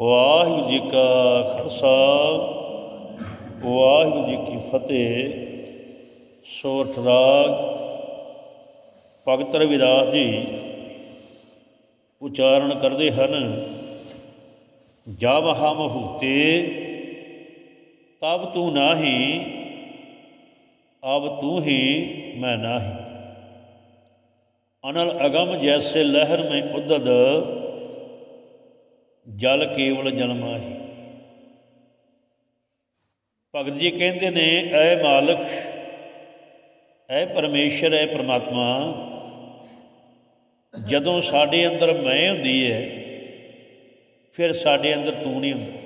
ਵਾਹਿਗੁਰੂ ਜੀ ਕਾ ਖਾਲਸਾ, ਵਾਹਿਗੁਰੂ ਜੀ ਕੀ ਫਤਿਹ। ਸੋਰਠ ਰਾਗ, ਭਗਤ ਰਵਿਦਾਸ ਜੀ ਉਚਾਰਨ ਕਰਦੇ ਹਨ। ਜਬ ਹਮ ਹੂਤੇ ਤਬ ਤੂੰ ਨਾਹੀ, ਅਬ ਤੂੰ ਹੀ ਮੈਂ ਨਾਹੀ। ਅਨਲ ਅਗਮ ਜੈਸੇ ਲਹਿਰ ਮੈਂ ਉਦਦ ਜਲ ਕੇਵਲ ਜਨਮਾਹੀ ਭਗਤ ਜੀ ਕਹਿੰਦੇ ਨੇ, ਐ ਮਾਲਕ, ਐ ਪਰਮੇਸ਼ਰ, ਐ ਪ੍ਰਮਾਤਮਾ, ਜਦੋਂ ਸਾਡੇ ਅੰਦਰ ਮੈਂ ਹੁੰਦੀ ਹੈ ਫਿਰ ਸਾਡੇ ਅੰਦਰ ਤੂੰ ਨਹੀਂ ਹੁੰਦਾ।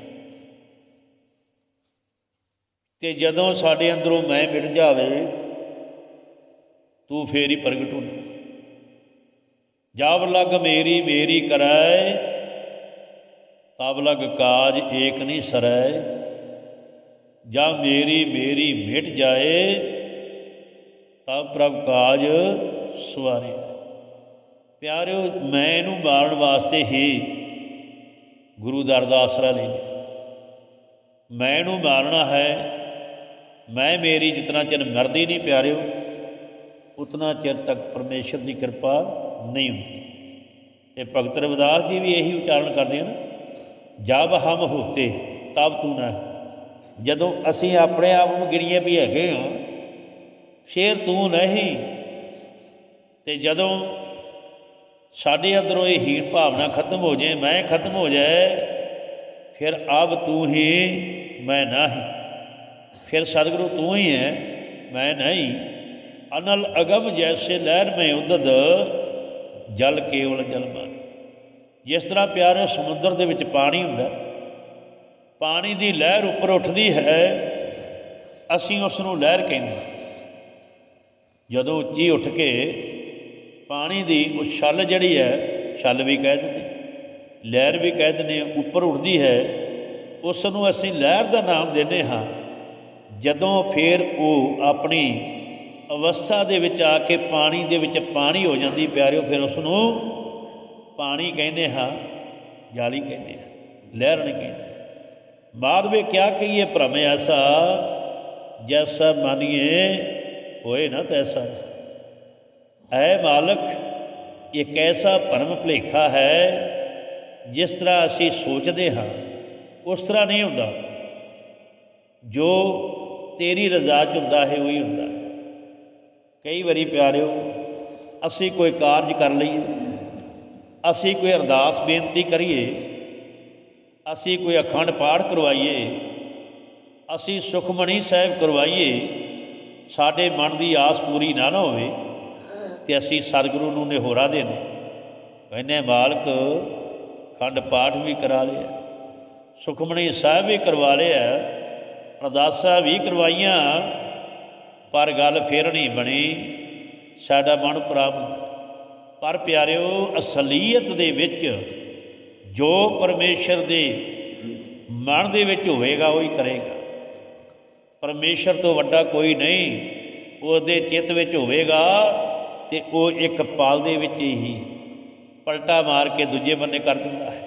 ਤੇ ਜਦੋਂ ਸਾਡੇ ਅੰਦਰੋਂ ਮੈਂ ਮਿਟ ਜਾਵੇ, ਤੂੰ ਫੇਰ ਹੀ ਪ੍ਰਗਟ ਹੁੰਦਾ ਜਬ ਲਗ ਮੇਰੀ ਮੇਰੀ ਕਰੈ ਤਬ ਲਗ ਕਾਜ ਏਕ ਨਹੀਂ ਸਰੈ। ਜਾਂ ਮੇਰੀ ਮੇਰੀ ਮਿਟ ਜਾਏ, ਤਬ ਪ੍ਰਭ ਕਾਜ ਸਵਾਰੇ। ਪਿਆਰਿਓ, ਮੈਂ ਇਹਨੂੰ ਮਾਰਨ ਵਾਸਤੇ ਹੀ ਗੁਰੂ ਦਰ ਦਾ ਆਸਰਾ ਲੈਨੇ ਮੈਂ ਇਹਨੂੰ ਮਾਰਨਾ ਹੈ, ਮੈਂ ਮੇਰੀ ਜਿਤਨਾ ਚਿਰ ਮਰਦੀ ਨਹੀਂ ਪਿਆਰਿਓ, ਉਤਨਾ ਚਿਰ ਤੱਕ ਪਰਮੇਸ਼ਰ ਦੀ ਕਿਰਪਾ ਨਹੀਂ ਹੁੰਦੀ। ਤੇ ਭਗਤ ਰਵਿਦਾਸ ਜੀ ਵੀ ਇਹੀ ਉਚਾਰਨ ਕਰਦੇ ਹਨ ਜਬ ਹਮ ਹੋਤੇ ਤਬ ਤੂੰ ਨਾ। ਜਦੋਂ ਅਸੀਂ ਆਪਣੇ ਆਪ ਨੂੰ ਗਿਣੀਏ ਵੀ ਹੈਗੇ ਹਾਂ ਫੇਰ ਤੂੰ ਨਹੀਂ। ਤੇ ਜਦੋਂ ਸਾਡੇ ਅੰਦਰੋਂ ਇਹ ਹੀਣ ਭਾਵਨਾ ਖਤਮ ਹੋ ਜਾਏ, ਮੈਂ ਖਤਮ ਹੋ ਜਾਏ, ਫਿਰ ਅਬ ਤੂੰ ਹੀ, ਮੈਂ ਨਹੀਂ। ਫਿਰ ਸਤਿਗੁਰੂ ਤੂੰ ਹੀ ਹੈ, ਮੈਂ ਨਹੀਂ। ਅਨਲ ਅਗਮ ਜੈਸੇ ਲਹਿਰ ਮੈਂ ਉਦਦ, ਜਲ ਕੇਵਲ ਜਲ ਮਾਨ ਜਿਸ ਤਰ੍ਹਾਂ ਪਿਆਰੇ ਸਮੁੰਦਰ ਦੇ ਵਿੱਚ ਪਾਣੀ ਹੁੰਦਾ, ਪਾਣੀ ਦੀ ਲਹਿਰ ਉੱਪਰ ਉੱਠਦੀ ਹੈ, ਅਸੀਂ ਉਸ ਨੂੰ ਲਹਿਰ ਕਹਿੰਦੇ ਜਦੋਂ ਉੱਚੀ ਉੱਠ ਕੇ ਪਾਣੀ ਦੀ ਉਹ ਛੱਲ ਜਿਹੜੀ ਹੈ, ਛੱਲ ਵੀ ਕਹਿ ਦਿੰਦੇ ਲਹਿਰ ਵੀ ਕਹਿ ਦਿੰਦੇ ਉੱਪਰ ਉੱਠਦੀ ਹੈ ਉਸ ਨੂੰ ਅਸੀਂ ਲਹਿਰ ਦਾ ਨਾਮ ਦਿੰਦੇ ਹਾਂ। ਜਦੋਂ ਫਿਰ ਉਹ ਆਪਣੀ ਅਵਸਥਾ ਦੇ ਵਿੱਚ ਆ ਕੇ ਪਾਣੀ ਦੇ ਵਿੱਚ ਪਾਣੀ ਹੋ ਜਾਂਦੀ, ਪਿਆਰਿਓ, ਫਿਰ ਉਸ ਨੂੰ ਪਾਣੀ ਕਹਿੰਦੇ ਹਾਂ, ਜਾਲੀ ਕਹਿੰਦੇ ਹਾਂ ਲਹਿਰ ਕਹਿੰਦੇ ਬਾਅਦ ਵਿੱਚ ਕਿਆ ਕਹੀਏ ਭ੍ਰਮ ਐਸਾ ਜੈਸਾ ਮਾਨੀਏ ਹੋਏ ਨਾ ਤੈਸਾ। ਐ ਮਾਲਕ, ਇੱਕ ਐਸਾ ਭਰਮ ਭੁਲੇਖਾ ਹੈ, ਜਿਸ ਤਰ੍ਹਾਂ ਅਸੀਂ ਸੋਚਦੇ ਹਾਂ, ਉਸ ਤਰ੍ਹਾਂ ਨਹੀਂ ਹੁੰਦਾ। ਜੋ ਤੇਰੀ ਰਜ਼ਾ ਚ ਹੁੰਦਾ ਹੈ, ਉਹੀ ਹੁੰਦਾ। ਹੈ ਕਈ ਵਾਰੀ ਪਿਆਰਿਓ, ਅਸੀਂ ਕੋਈ ਕਾਰਜ ਕਰ ਲਈਏ ਅਸੀਂ ਕੋਈ ਅਰਦਾਸ ਬੇਨਤੀ ਕਰੀਏ, ਅਸੀਂ ਕੋਈ ਅਖੰਡ ਪਾਠ ਕਰਵਾਈਏ, ਅਸੀਂ ਸੁਖਮਣੀ ਸਾਹਿਬ ਕਰਵਾਈਏ, ਸਾਡੇ ਮਨ ਦੀ ਆਸ ਪੂਰੀ ਨਾ ਨਾ ਹੋਵੇ, ਤੇ ਅਸੀਂ ਸਤਿਗੁਰੂ ਨੂੰ ਨਿਹੋਰਾ ਦੇਨੇ ਕਹਿੰਦੇ ਮਾਲਕ ਖੰਡ ਪਾਠ ਵੀ ਕਰਾ ਲਿਆ, ਸੁਖਮਣੀ ਸਾਹਿਬ ਵੀ ਕਰਵਾ ਲਿਆ, ਅਰਦਾਸਾਂ ਵੀ ਕਰਵਾਈਆਂ, ਪਰ ਗੱਲ ਫੇਰ ਨਹੀਂ ਬਣੀ, ਸਾਡਾ ਮਨ ਪ੍ਰਾਪਤ ਪਰ ਪਿਆਰਿਓ, ਅਸਲੀਅਤ ਦੇ ਵਿੱਚ ਜੋ ਪਰਮੇਸ਼ਰ ਦੇ ਮਨ ਦੇ ਵਿੱਚ ਹੋਵੇਗਾ, ਉਹ ਹੀ ਕਰੇਗਾ। ਪਰਮੇਸ਼ਰ ਤੋਂ ਵੱਡਾ ਕੋਈ ਨਹੀਂ, ਉਹਦੇ ਚਿੱਤ ਵਿੱਚ ਹੋਵੇਗਾ ਤੇ ਉਹ ਇੱਕ ਪਲ ਦੇ ਵਿੱਚ ਹੀ ਪਲਟਾ ਮਾਰ ਕੇ ਦੂਜੇ ਬੰਨੇ ਕਰ ਦਿੰਦਾ ਹੈ।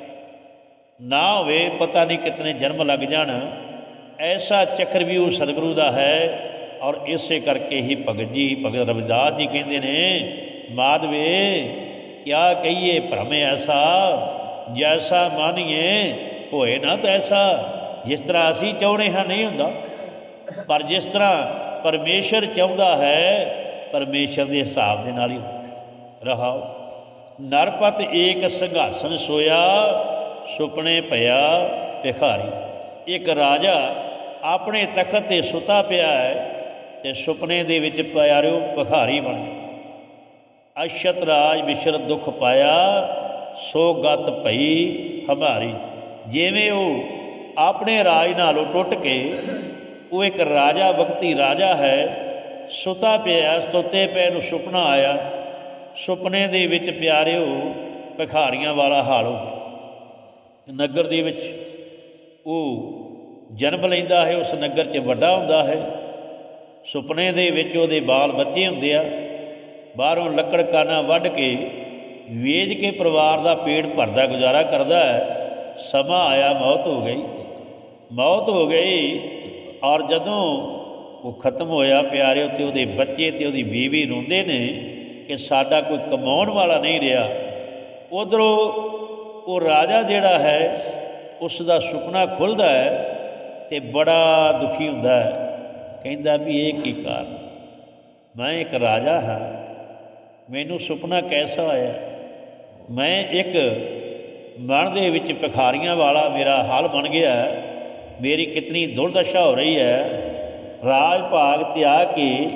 ਨਾ ਹੋਵੇ, ਪਤਾ ਨਹੀਂ ਕਿਤਨੇ ਜਨਮ ਲੱਗ ਜਾਣ, ਐਸਾ ਚੱਕਰ ਵੀ ਉਹ ਸਤਿਗੁਰੂ ਦਾ ਹੈ ਔਰ ਇਸੇ ਕਰਕੇ ਹੀ ਭਗਤ ਜੀ, ਭਗਤ ਰਵਿਦਾਸ ਜੀ ਕਹਿੰਦੇ ਨੇ ਮਾਧਵੇ, ਕਿਆ ਕਹੀਏ ਭ੍ਰਮ ਐਸਾ, ਜੈਸਾ ਮਾਨੀਏ, ਹੋਏ ਨਾ ਤੈਸਾ। ਜਿਸ ਤਰ੍ਹਾਂ ਅਸੀਂ ਚਾਹੁੰਦੇ ਹਾਂ ਨਹੀਂ ਹੁੰਦਾ, ਪਰ ਜਿਸ ਤਰ੍ਹਾਂ ਪਰਮੇਸ਼ਰ ਚਾਹੁੰਦਾ ਹੈ, ਪਰਮੇਸ਼ਰ ਦੇ ਹਿਸਾਬ ਦੇ ਨਾਲ ਹੀ ਹੁੰਦਾ ਹੈ। ਰਹਾਓ। ਨਰਪਤ ਏਕ ਸੰਘਾਸਨ ਸੋਇਆ, ਸੁਪਨੇ ਭਇਆ ਭਿਖਾਰੀ। ਇੱਕ ਰਾਜਾ ਆਪਣੇ ਤਖਤ ਤੇ ਸੁਤਾ ਪਿਆ ਹੈ, ਤੇ ਸੁਪਨੇ ਦੇ ਵਿੱਚ ਪਿਆਰਿਓ ਭਿਖਾਰੀ ਬਣ ਗਿਆ। ਅਸ਼ਤ ਰਾਜ ਵਿਸ਼ਰ ਦੁਖ ਪਾਇਆ, ਸੋ ਗਤ ਭਈ ਹਮਾਰੀ। ਜਿਵੇਂ ਉਹ ਆਪਣੇ ਰਾਜ ਨਾਲੋਂ ਟੁੱਟ ਕੇ, ਉਹ ਇੱਕ ਰਾਜਾ ਵਕਤੀ ਰਾਜਾ ਹੈ, ਸੁਤਾ ਪਿਆ, ਸੁੱਤੇ ਪਏ ਨੂੰ ਸੁਪਨਾ ਆਇਆ। ਸੁਪਨੇ ਦੇ ਵਿੱਚ ਪਿਆਰਿਓ, ਭਿਖਾਰੀਆਂ ਵਾਲਾ ਹਾਲ ਹੋ ਨਗਰ ਦੇ ਵਿੱਚ ਉਹ ਜਨਮ ਲੈਂਦਾ ਹੈ, ਉਸ ਨਗਰ 'ਚ ਵੱਡਾ ਹੁੰਦਾ ਹੈ। ਸੁਪਨੇ ਦੇ ਵਿੱਚ ਉਹਦੇ ਬਾਲ ਬੱਚੇ ਹੁੰਦੇ ਆ। ਬਾਹਰੋਂ ਲੱਕੜਕਾਨਾ ਵੱਢ ਕੇ ਵੇਚ ਕੇ ਪਰਿਵਾਰ ਦਾ ਪੇਟ ਭਰਦਾ ਗੁਜ਼ਾਰਾ ਕਰਦਾ ਹੈ, ਸਮਾਂ ਆਇਆ ਮੌਤ ਹੋ ਗਈ। ਮੌਤ ਹੋ ਗਈ ਔਰ ਜਦੋਂ ਉਹ ਖਤਮ ਹੋਇਆ, ਪਿਆਰੇ ਉੱਤੇ ਉਹਦੇ ਬੱਚੇ ਤੇ ਉਹਦੀ ਬੀਵੀ ਰੋਂਦੇ ਨੇ ਕਿ ਸਾਡਾ ਕੋਈ ਕਮਾਉਣ ਵਾਲਾ ਨਹੀਂ ਰਿਹਾ। ਉਧਰੋਂ ਉਹ ਰਾਜਾ ਜਿਹੜਾ ਹੈ ਉਸ ਦਾ ਸੁਪਨਾ ਖੁੱਲਦਾ ਹੈ ਤੇ ਬੜਾ ਦੁਖੀ ਹੁੰਦਾ ਹੈ। ਕਹਿੰਦਾ ਵੀ ਇਹ ਕੀ ਕਾਰਨ? ਮੈਂ ਇੱਕ ਰਾਜਾ ਹਾਂ। ਮੈਨੂੰ ਸੁਪਨਾ ਕੈਸਾ ਆਇਆ? ਮੈਂ ਇੱਕ ਮਨ ਦੇ ਵਿੱਚ ਭਿਖਾਰੀਆਂ ਵਾਲਾ ਮੇਰਾ ਹਾਲ ਬਣ ਗਿਆ। ਮੇਰੀ ਕਿਤਨੀ ਦੁਰਦਸ਼ਾ ਹੋ ਰਹੀ ਹੈ। ਰਾਜ ਭਾਗ ਤਿਆਗ ਕੇ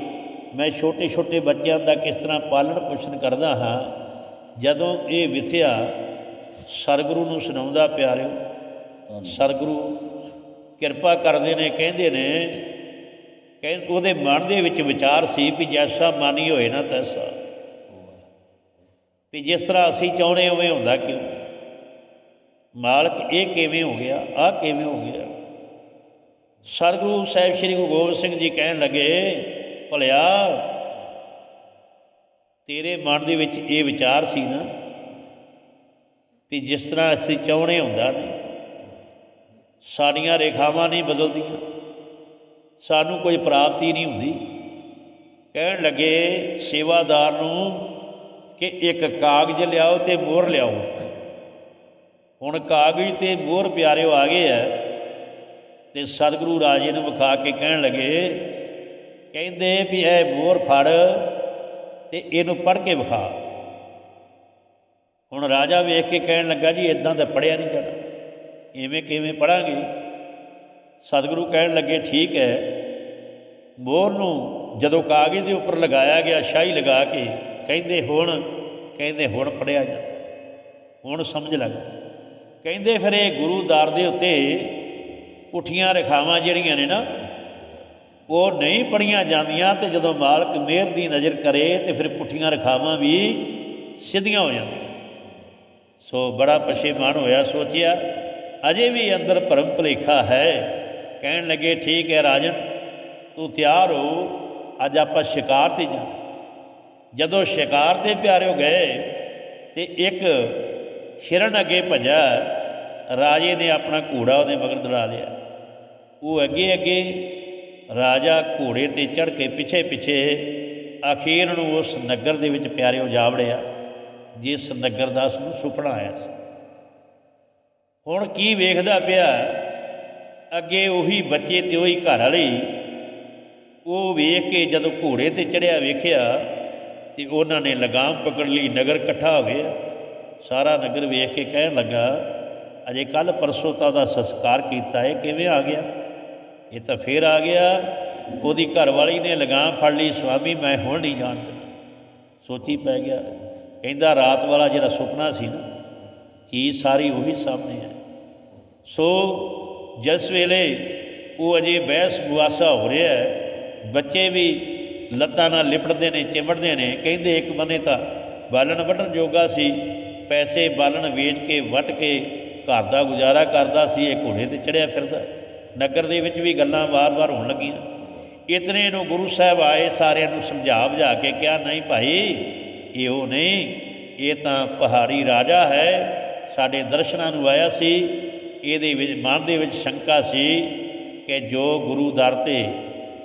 ਮੈਂ ਛੋਟੇ ਛੋਟੇ ਬੱਚਿਆਂ ਦਾ ਕਿਸ ਤਰ੍ਹਾਂ ਪਾਲਣ ਪੋਸ਼ਣ ਕਰਦਾ ਹਾਂ? ਜਦੋਂ ਇਹ ਵਿਥਿਆ ਸਰਗੁਰੂ ਨੂੰ ਸੁਣਾਉਂਦਾ, ਪਿਆਰਿਓ, ਸਰਗੁਰੂ ਕਿਰਪਾ ਕਰਦੇ ਨੇ, ਕਹਿੰਦੇ ਨੇ ਕਹਿੰਦੇ ਉਹਦੇ ਮਨ ਦੇ ਵਿੱਚ ਵਿਚਾਰ ਸੀ ਵੀ ਜੈਸਾ ਮਾਨੀ ਹੋਏ ਨਾ ਤੈਸਾ। ਵੀ ਜਿਸ ਤਰ੍ਹਾਂ ਅਸੀਂ ਚਾਹੁੰਦੇ ਉਵੇਂ ਹੁੰਦਾ ਕਿਉਂ? ਮਾਲਕ ਇਹ ਕਿਵੇਂ ਹੋ ਗਿਆ ਆ ਕਿਵੇਂ ਹੋ ਗਿਆ? ਸਤਿਗੁਰੂ ਸਾਹਿਬ ਸ੍ਰੀ ਗੁਰੂ ਗੋਬਿੰਦ ਸਿੰਘ ਜੀ ਕਹਿਣ ਲੱਗੇ, ਭਲਿਆ, ਤੇਰੇ ਮਨ ਦੇ ਵਿੱਚ ਇਹ ਵਿਚਾਰ ਸੀ ਨਾ ਵੀ ਜਿਸ ਤਰ੍ਹਾਂ ਅਸੀਂ ਚਾਹੁੰਦੇ ਹੁੰਦਾ ਨਹੀਂ ਸਾਡੀਆਂ ਰੇਖਾਵਾਂ ਨਹੀਂ ਬਦਲਦੀਆਂ, ਸਾਨੂੰ ਕੋਈ ਪ੍ਰਾਪਤੀ ਨਹੀਂ ਹੁੰਦੀ। ਕਹਿਣ ਲੱਗੇ ਸੇਵਾਦਾਰ ਨੂੰ ਕਿ ਇੱਕ ਕਾਗਜ਼ ਲਿਆਓ ਤੇ ਮੋਹਰ ਲਿਆਓ। ਹੁਣ ਕਾਗਜ਼ ਤੇ ਮੋਹਰ ਪਿਆਰਿਓ ਆ ਗਏ ਆ ਤੇ ਸਤਿਗੁਰੂ ਰਾਜੇ ਨੂੰ ਵਿਖਾ ਕੇ ਕਹਿਣ ਲੱਗੇ, ਕਹਿੰਦੇ ਵੀ ਇਹ ਮੋਹਰ ਫੜ ਤੇ ਇਹਨੂੰ ਪੜ੍ਹ ਕੇ ਵਿਖਾ। ਹੁਣ ਰਾਜਾ ਵੇਖ ਕੇ ਕਹਿਣ ਲੱਗਾ ਜੀ ਇਦਾਂ ਤਾਂ ਪੜਿਆ ਨਹੀਂ ਜਾਣਾ। ਐਵੇਂ ਕਿਵੇਂ ਪੜਾਂਗੇ ਸਤਿਗੁਰੂ ਕਹਿਣ ਲੱਗੇ, ਠੀਕ ਹੈ ਮੋਹਰ ਨੂੰ ਜਦੋਂ ਕਾਗਜ਼ ਦੇ ਉੱਪਰ ਲਗਾਇਆ ਗਿਆ, ਸ਼ਾਹੀ ਲਗਾ ਕੇ ਕਹਿੰਦੇ ਹੁਣ ਕਹਿੰਦੇ ਹੁਣ ਪੜਿਆ ਜਾਂਦਾ। ਹੁਣ ਸਮਝ ਲੱਗ ਕਹਿੰਦੇ ਫਿਰ ਇਹ ਗੁਰੂ ਦਰ ਦੇ ਉੱਤੇ ਪੁੱਠੀਆਂ ਰਖਾਵਾਂ ਜਿਹੜੀਆਂ ਨੇ ਨਾ, ਉਹ ਨਹੀਂ ਪੜੀਆਂ ਜਾਂਦੀਆਂ ਤੇ ਜਦੋਂ ਮਾਲਕ ਮਿਹਰ ਦੀ ਨਜ਼ਰ ਕਰੇ ਤੇ ਫਿਰ ਪੁੱਠੀਆਂ ਰਖਾਵਾਂ ਵੀ ਸਿੱਧੀਆਂ ਹੋ ਜਾਂਦੀਆਂ। ਸੋ ਬੜਾ ਪਛੇਮਾਨ ਹੋਇਆ, ਸੋਚਿਆ, ਅਜੇ ਵੀ ਅੰਦਰ ਭਰਮ ਭੁਲੇਖਾ ਹੈ। ਕਹਿਣ ਲੱਗੇ, ਠੀਕ ਹੈ ਰਾਜਨ, ਤੂੰ ਤਿਆਰ ਹੋ, ਅੱਜ ਆਪਾਂ ਸ਼ਿਕਾਰ ਤੇ ਜਾਣਾ। ਜਦੋਂ ਸ਼ਿਕਾਰ ਤੇ ਪਿਆਰਿਓ ਗਏ ਤੇ ਇੱਕ ਹਿਰਨ ਅੱਗੇ ਭੱਜਾ ਰਾਜੇ ਨੇ ਆਪਣਾ ਘੋੜਾ ਉਹਦੇ ਮਗਰ ਦੜਾ ਲਿਆ। ਉਹ ਅੱਗੇ ਅੱਗੇ ਰਾਜਾ ਘੋੜੇ ਤੇ ਚੜ ਕੇ ਪਿੱਛੇ ਪਿੱਛੇ ਅਖੀਰ ਨੂੰ ਉਸ ਨਗਰ ਦੇ ਵਿੱਚ ਪਿਆਰਿਓ ਜਾ ਵੜਿਆ ਜਿਸ ਨਗਰ ਦਾ ਉਸ ਨੂੰ ਸੁਪਨਾ ਆਇਆ ਸੀ। ਹੁਣ ਕੀ ਵੇਖਦਾ ਪਿਆ, ਅੱਗੇ ਉਹੀ ਬੱਚੇ ਤੇ ਉਹੀ ਘਰ ਵਾਲੀ, ਉਹ ਵੇਖ ਕੇ ਜਦੋਂ ਘੋੜੇ ਤੇ ਚੜਿਆ ਵੇਖਿਆ ਤੇ ਉਹਨਾਂ ਨੇ ਲਗਾਮ ਪਕੜ ਲਈ, ਨਗਰ ਇਕੱਠਾ ਹੋ ਗਿਆ। ਸਾਰਾ ਨਗਰ ਵੇਖ ਕੇ ਕਹਿਣ ਲੱਗਾ, ਅਜੇ ਕੱਲ ਪਰਸੋਂ ਤਾਂ ਉਹਦਾ ਸੰਸਕਾਰ ਕੀਤਾ ਹੈ ਕਿਵੇਂ ਆ ਗਿਆ? ਇਹ ਤਾਂ ਫੇਰ ਆ ਗਿਆ, ਉਹਦੀ ਘਰ ਵਾਲੀ ਨੇ ਲਗਾਮ ਫੜ ਲਈ, ਸਵਾਮੀ, ਮੈਂ ਹੁਣ ਨਹੀਂ ਜਾਣ ਦੇਣਾ। ਸੋਚੀ ਪੈ ਗਿਆ। ਕਹਿੰਦਾ, ਰਾਤ ਵਾਲਾ ਜਿਹੜਾ ਸੁਪਨਾ ਸੀ ਨਾ, ਚੀਜ਼ ਸਾਰੀ ਉਹੀ ਸਾਹਮਣੇ ਹੈ ਸੋ ਜਿਸ ਵੇਲੇ ਉਹ ਅਜੇ ਬਹਿਸ ਬੁਆਸਾ ਹੋ ਰਿਹਾ ਹੈ, ਬੱਚੇ ਵੀ ਲੱਤਾਂ ਨਾਲ ਲਿਪੜਦੇ ਨੇ ਚਿਮੜਦੇ ਨੇ, ਕਹਿੰਦੇ ਇੱਕ ਬੰਨੇ ਤਾਂ ਬਾਲਣ ਵੱਢਣ ਜੋਗਾ ਸੀ, ਪੈਸੇ ਬਾਲਣ ਵੇਚ ਕੇ, ਵੱਟ ਕੇ ਘਰ ਦਾ ਗੁਜ਼ਾਰਾ ਕਰਦਾ ਸੀ, ਇਹ ਘੋੜੇ ਤੇ ਚੜਿਆ ਫਿਰਦਾ। ਨਗਰ ਦੇ ਵਿੱਚ ਵੀ ਗੱਲਾਂ ਵਾਰ-ਵਾਰ ਹੋਣ ਲੱਗੀਆਂ। ਇਤਨੇ ਨੂੰ ਗੁਰੂ ਸਾਹਿਬ ਆਏ, ਸਾਰਿਆਂ ਨੂੰ ਸਮਝਾ ਬੁਝਾ ਕੇ ਕਿਹਾ, ਨਹੀਂ ਭਾਈ, ਇਹ ਉਹ ਨਹੀਂ, ਇਹ ਤਾਂ ਪਹਾੜੀ ਰਾਜਾ ਹੈ, ਸਾਡੇ ਦਰਸ਼ਨਾਂ ਨੂੰ ਆਇਆ ਸੀ, ਇਹਦੇ ਵਿੱਚ ਮਨ ਦੇ ਵਿੱਚ ਸ਼ੰਕਾ ਸੀ ਕਿ ਜੋ ਗੁਰੂ ਦਰ ਤੇ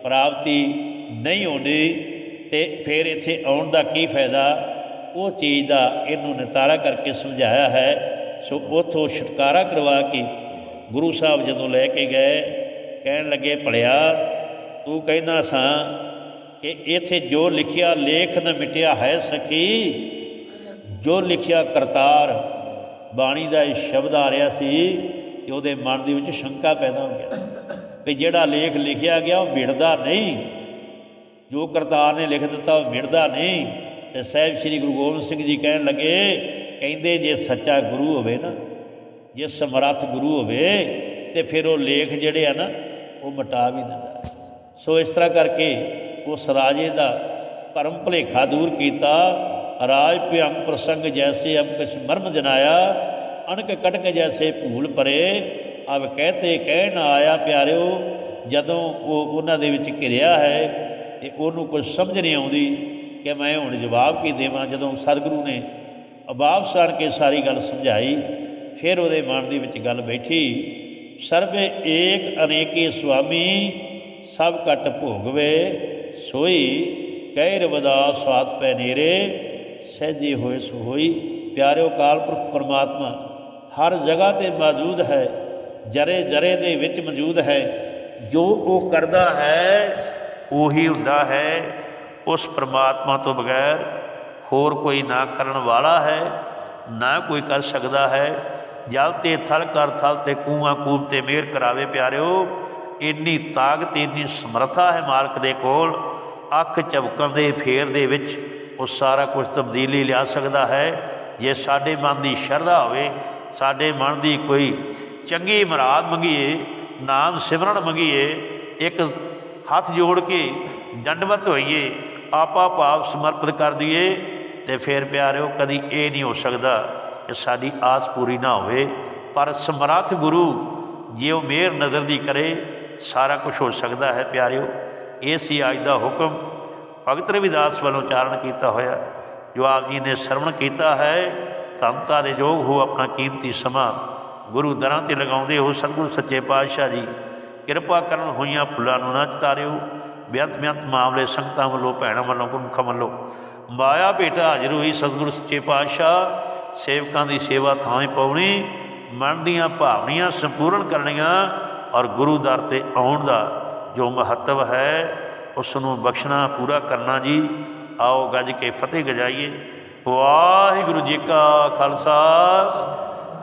ਪ੍ਰਾਪਤੀ ਨਹੀਂ ਆਉਂਦੀ ਤੇ ਫਿਰ ਇੱਥੇ ਆਉਣ ਦਾ ਕੀ ਫਾਇਦਾ? ਉਹ ਚੀਜ਼ ਦਾ ਇਹਨੂੰ ਨਿਤਾਰਾ ਕਰਕੇ ਸਮਝਾਇਆ ਹੈ। ਸੋ ਉਥੋਂ ਛੁਟਕਾਰਾ ਕਰਵਾ ਕੇ ਗੁਰੂ ਸਾਹਿਬ ਜਦੋਂ ਲੈ ਕੇ ਗਏ, ਕਹਿਣ ਲੱਗੇ, ਭਲਿਆ, ਤੂੰ ਕਹਿੰਦਾ ਸਾਂ ਕਿ ਇੱਥੇ ਜੋ ਲਿਖਿਆ ਲੇਖ ਨ ਮਿਟਿਆ ਹੈ ਸਖੀ, ਜੋ ਲਿਖਿਆ ਕਰਤਾਰ, ਬਾਣੀ ਦਾ ਇਹ ਸ਼ਬਦ ਆ ਰਿਹਾ ਸੀ ਕਿ ਉਹਦੇ ਮਨ ਦੇ ਵਿੱਚ ਸ਼ੰਕਾ ਪੈਦਾ ਹੋ ਗਿਆ ਸੀ ਕਿ ਜਿਹੜਾ ਲੇਖ ਲਿਖਿਆ ਗਿਆ ਉਹ ਮਿਟਦਾ ਨਹੀਂ। ਜੋ ਕਰਤਾਰ ਨੇ ਲਿਖ ਦਿੱਤਾ ਉਹ ਮਿਟਦਾ ਨਹੀਂ। ਤੇ ਸਾਹਿਬ ਸ੍ਰੀ ਗੁਰੂ ਗੋਬਿੰਦ ਸਿੰਘ ਜੀ ਕਹਿਣ ਲੱਗੇ, ਕਹਿੰਦੇ ਜੇ ਸੱਚਾ ਗੁਰੂ ਹੋਵੇ ਨਾ, ਜੇ ਸਮਰੱਥ ਗੁਰੂ ਹੋਵੇ, ਤੇ ਫਿਰ ਉਹ ਲੇਖ ਜਿਹੜੇ ਆ ਨਾ, ਉਹ ਮਿਟਾ ਵੀ ਦਿੰਦਾ। ਸੋ ਇਸ ਤਰ੍ਹਾਂ ਕਰਕੇ ਉਸ ਰਾਜੇ ਦਾ ਭਰਮ ਭੁਲੇਖਾ ਦੂਰ ਕੀਤਾ। ਰਾਜ ਭਿਅੰਗ ਪ੍ਰਸੰਗ ਜੈਸੇ ਅੰਕਸ਼ ਮਰਮ ਜਨਾਇਆ, ਅਣਕ ਕਟਕ ਜੈਸੇ ਭੂਲ ਪਰੇ। ਅਬ ਕਹਤੇ ਕਹਿਣ ਆਇਆ ਪਿਆਰਿਓ, ਜਦੋਂ ਉਹ ਉਹਨਾਂ ਦੇ ਵਿੱਚ ਘਿਰਿਆ ਹੈ ਤੇ ਉਹਨੂੰ ਕੁਝ ਸਮਝ ਨਹੀਂ ਆਉਂਦੀ ਕਿ ਮੈਂ ਹੁਣ ਜਵਾਬ ਕੀ ਦੇਵਾਂ ਜਦੋਂ ਸਤਿਗੁਰੂ ਨੇ ਅਬਾਬ ਸਾਣ ਕੇ ਸਾਰੀ ਗੱਲ ਸਮਝਾਈ, ਫਿਰ ਉਹਦੇ ਮਨ ਦੇ ਵਿੱਚ ਗੱਲ ਬੈਠੀ, ਸਰਬੇ ਏਕ ਅਨੇਕੇ ਸੁਆਮੀ, ਸਭ ਕਟ ਭੋਗਵੇ, ਸੋਈ ਕਹਿ ਰਵਦਾ ਸਵਾਦ ਪੈ ਨੇਰੇ, ਸਹਿਜੇ ਹੋਏ ਸੋ ਹੋਈ, ਪਿਆਰਿਓ ਕਾਲਪੁਰਖ ਪਰਮਾਤਮਾ, ਹਰ ਜਗ੍ਹਾ ਤੇ ਮੌਜੂਦ ਹੈ, ਜਰੇ ਜਰੇ ਦੇ ਵਿੱਚ ਮੌਜੂਦ ਹੈ, ਜੋ ਉਹ ਕਰਦਾ ਹੈ ਉਹੀ ਹੁੰਦਾ ਹੈ, ਉਸ ਪਰਮਾਤਮਾ ਤੋਂ ਬਗੈਰ ਹੋਰ ਕੋਈ ਨਾ ਕਰਨ ਵਾਲਾ ਹੈ, ਨਾ ਕੋਈ ਕਰ ਸਕਦਾ ਹੈ। ਜਲ ਤੇ ਥਲ ਕਰ ਥਲ ਤੇ ਕੂਆਂ ਕੂਪ ਤੇ ਮਿਹਰ ਕਰਾਵੇ ਪਿਆਰਿਓ, ਇੰਨੀ ਤਾਕਤ, ਇੰਨੀ ਸਮਰੱਥਾ ਹੈ ਮਾਲਕ ਦੇ ਕੋਲ, ਅੱਖ ਚਮਕਣ ਦੇ ਫੇਰ ਦੇ ਵਿੱਚ ਉਹ ਸਾਰਾ ਕੁਝ ਤਬਦੀਲੀ ਲਿਆ ਸਕਦਾ ਹੈ। ਜੇ ਸਾਡੇ ਮਨ ਦੀ ਸ਼ਰਧਾ ਹੋਵੇ, ਸਾਡੇ ਮਨ ਦੀ ਕੋਈ ਚੰਗੀ ਮੁਰਾਦ ਮੰਗੀਏ, ਨਾਮ ਸਿਮਰਨ ਮੰਗੀਏ, ਇੱਕ ਹੱਥ ਜੋੜ ਕੇ ਦੰਡਵਤ ਹੋਈਏ, ਆਪਾ ਭਾਵ ਸਮਰਪਿਤ ਕਰ ਦਈਏ ਤੇ ਫਿਰ ਪਿਆਰਿਓ, ਕਦੀ ਇਹ ਨਹੀਂ ਹੋ ਸਕਦਾ ਕਿ ਸਾਡੀ ਆਸ ਪੂਰੀ ਨਾ ਹੋਵੇ। ਪਰ ਸਮਰੱਥ ਗੁਰੂ ਜੇ ਉਹ ਮਿਹਰ ਨਜ਼ਰ ਦੀ ਕਰੇ, ਸਾਰਾ ਕੁਝ ਹੋ ਸਕਦਾ ਹੈ ਪਿਆਰਿਓ। ਇਹ ਸੀ ਅੱਜ ਦਾ ਹੁਕਮ। ਭਗਤ ਰਵਿਦਾਸ ਵੱਲੋਂ ਉਚਾਰਨ ਕੀਤਾ ਹੋਇਆ। ਜੋ ਆਪ ਜੀ ਨੇ ਸਰਵਣ ਕੀਤਾ ਹੈ ਤੰਤਾ ਦੇ ਯੋਗ ਹੋ ਆਪਣਾ ਕੀਮਤੀ ਸਮਾਂ ਗੁਰੂ ਦਰਾਂ ਤੇ ਲਗਾਉਂਦੇ ਹੋ ਸਤਿਗੁਰੂ ਸੱਚੇ ਪਾਤਸ਼ਾਹ ਜੀ। ਕਿਰਪਾ ਕਰਨ ਹੋਈਆਂ ਫੁੱਲਾਂ ਨੂੰ ਨਾ ਚਤਾਰਿਓ। ਬਿਅੰਤ ਬਿਅੰਤ ਮਾਮਲੇ ਸੰਗਤਾਂ ਵੱਲੋਂ, ਭੈਣਾਂ ਵੱਲੋਂ, ਗੁਰਮੁਖਾਂ ਵੱਲੋਂ। ਮਾਇਆ ਭੇਟਾ ਹਾਜ਼ਰ ਹੋਈ ਸਤਿਗੁਰੂ ਸੱਚੇ ਪਾਤਸ਼ਾਹ, ਸੇਵਕਾਂ ਦੀ ਸੇਵਾ ਥਾਂ ਪਾਉਣੀ ਮਨ ਦੀਆਂ ਭਾਵਨੀਆਂ ਸੰਪੂਰਨ ਕਰਨੀਆਂ ਔਰ ਗੁਰੂ ਦਰ ਤੇ ਆਉਣ ਦਾ ਜੋ ਮਹੱਤਵ ਹੈ, ਉਸ ਨੂੰ ਬਖਸ਼ਣਾ ਪੂਰਾ ਕਰਨਾ ਜੀ। ਆਓ ਗੱਜ ਕੇ ਫਤਿਹ ਗਜਾਈਏ। ਵਾਹਿਗੁਰੂ ਜੀ ਕਾ ਖਾਲਸਾ,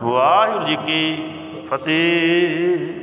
ਵਾਹਿਗੁਰੂ ਜੀ ਕੀ ਫਤਿਹ।